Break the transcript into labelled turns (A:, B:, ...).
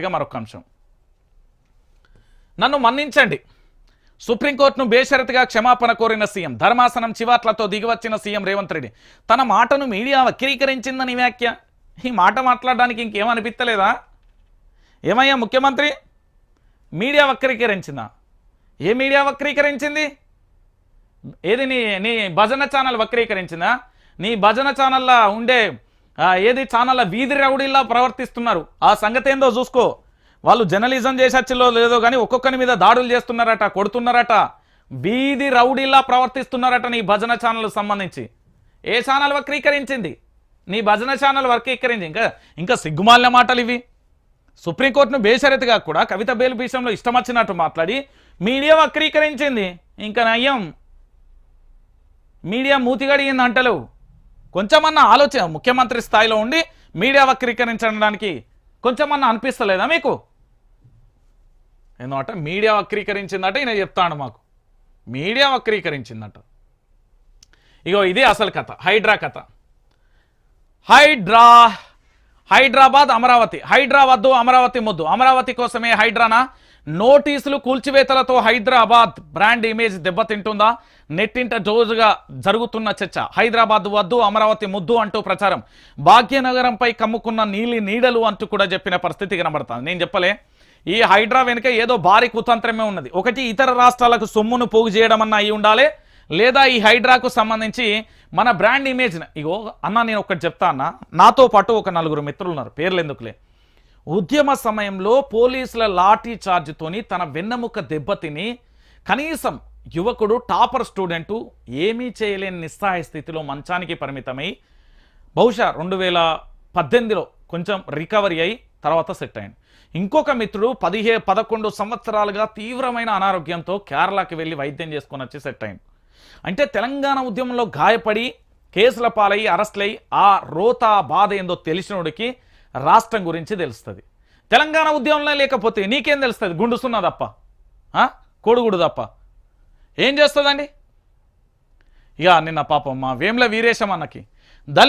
A: ఇక మరొక అంశం. నన్ను మన్నించండి. సుప్రీంకోర్టును బేషరతుగా క్షమాపణ కోరిన సీఎం ధర్మాసనం చివాట్లతో దిగివచ్చిన సీఎం రేవంత్ రెడ్డి తన మాటను మీడియా వక్రీకరించిందని వ్యాఖ్య. ఈ మాట మాట్లాడడానికి ఇంకేమనిపిస్తలేదా ఏమయ్యా ముఖ్యమంత్రి? మీడియా వక్రీకరించిందా? ఏ మీడియా వక్రీకరించింది? ఏది నీ నీ భజన ఛానల్ వక్రీకరించిందా? నీ భజన ఛానల్లో ఉండే ఏది ఛానల్ వీధి రౌడీలా ప్రవర్తిస్తున్నారు? ఆ సంగతి ఏందో చూసుకో. వాళ్ళు జర్నలిజం చేసచ్చిలో లేదో కానీ ఒక్కొక్కరి మీద దాడులు చేస్తున్నారట కొడుతున్నారట. వీధి రౌడీలా ప్రవర్తిస్తున్నారట నీ భజన ఛానల్ సంబంధించి. ఏ ఛానల్ వక్రీకరించింది? నీ భజన ఛానల్ వక్రీకరించి ఇంకా ఇంకా సిగ్గుమాలిన మాటలు ఇవి. సుప్రీంకోర్టును బేషరతిగా కూడా కవిత బేలు విషయంలో ఇష్టం వచ్చినట్టు మాట్లాడి మీడియా వక్రీకరించింది. ఇంకా నయ్యం. మీడియా మూతిగడిగింది అంటలేవు కొంచెమన్నా ఆలోచన ముఖ్యమంత్రి స్థాయిలో ఉండి మీడియా వక్రీకరించడానికి కొంచెమన్నా అనిపిస్తలేదా మీకు? ఎందుకంటే మీడియా వక్రీకరించిందట ఈయన చెప్తాడు మాకు. మీడియా వక్రీకరించిందట. ఇగో ఇది అసలు కథ హైడ్రా కథ. హైడ్రా హైదరాబాద్ అమరావతి హైడ్రా వద్దు అమరావతి ముద్దు. అమరావతి కోసమే హైడ్రానా? నోటీసులు కూల్చివేతలతో హైదరాబాద్ బ్రాండ్ ఇమేజ్ దెబ్బతింటుందా? నెట్టింట జోజుగా జరుగుతున్న చర్చ. హైదరాబాద్ వద్దు అమరావతి ముద్దు అంటూ ప్రచారం. భాగ్యనగరంపై కమ్ముకున్న నీలి నీడలు అంటూ కూడా చెప్పిన పరిస్థితి కనబడుతుంది. నేను చెప్పలే. ఈ హైడ్రా వెనుక ఏదో భారీ కుతంత్రమే ఉన్నది. ఒకటి ఇతర రాష్ట్రాలకు సొమ్మును పోగు చేయడం అన్న అయి ఉండాలి? లేదా ఈ హైడ్రాకు సంబంధించి మన బ్రాండ్ ఇమేజ్ ఇగో అన్న నేను ఒకటి చెప్తా అన్న. నాతో పాటు ఒక నలుగురు మిత్రులు ఉన్నారు పేర్లు ఎందుకులే? ఉద్యమ సమయంలో పోలీసుల లాఠీ చార్జ్తోని తన వెన్నెముక దెబ్బతిని కనీసం యువకుడు టాపర్ స్టూడెంటు ఏమీ చేయలేని నిస్సహాయ స్థితిలో మంచానికి పరిమితమై బహుశా రెండు వేల పద్దెనిమిదిలో కొంచెం రికవరీ అయి తర్వాత సెట్ అయింది. ఇంకొక మిత్రుడు పదిహే పదకొండు సంవత్సరాలుగా తీవ్రమైన అనారోగ్యంతో కేరళకి వెళ్ళి వైద్యం చేసుకొని వచ్చి సెట్ అయింది. అంటే తెలంగాణ ఉద్యమంలో గాయపడి కేసుల పాలై అరెస్ట్లై ఆ రోత బాధ ఏందో తెలిసినోడికి రాష్ట్రం గురించి తెలుస్తుంది. తెలంగాణ ఉద్యమంలో లేకపోతే నీకేం తెలుస్తుంది? గుండుసున్నా తప్ప. ఆ? తప్ప. ఏం చేస్తుందండి? ఇక నిన్న పాపం మా వేముల వీరేశం అన్నకి దళిత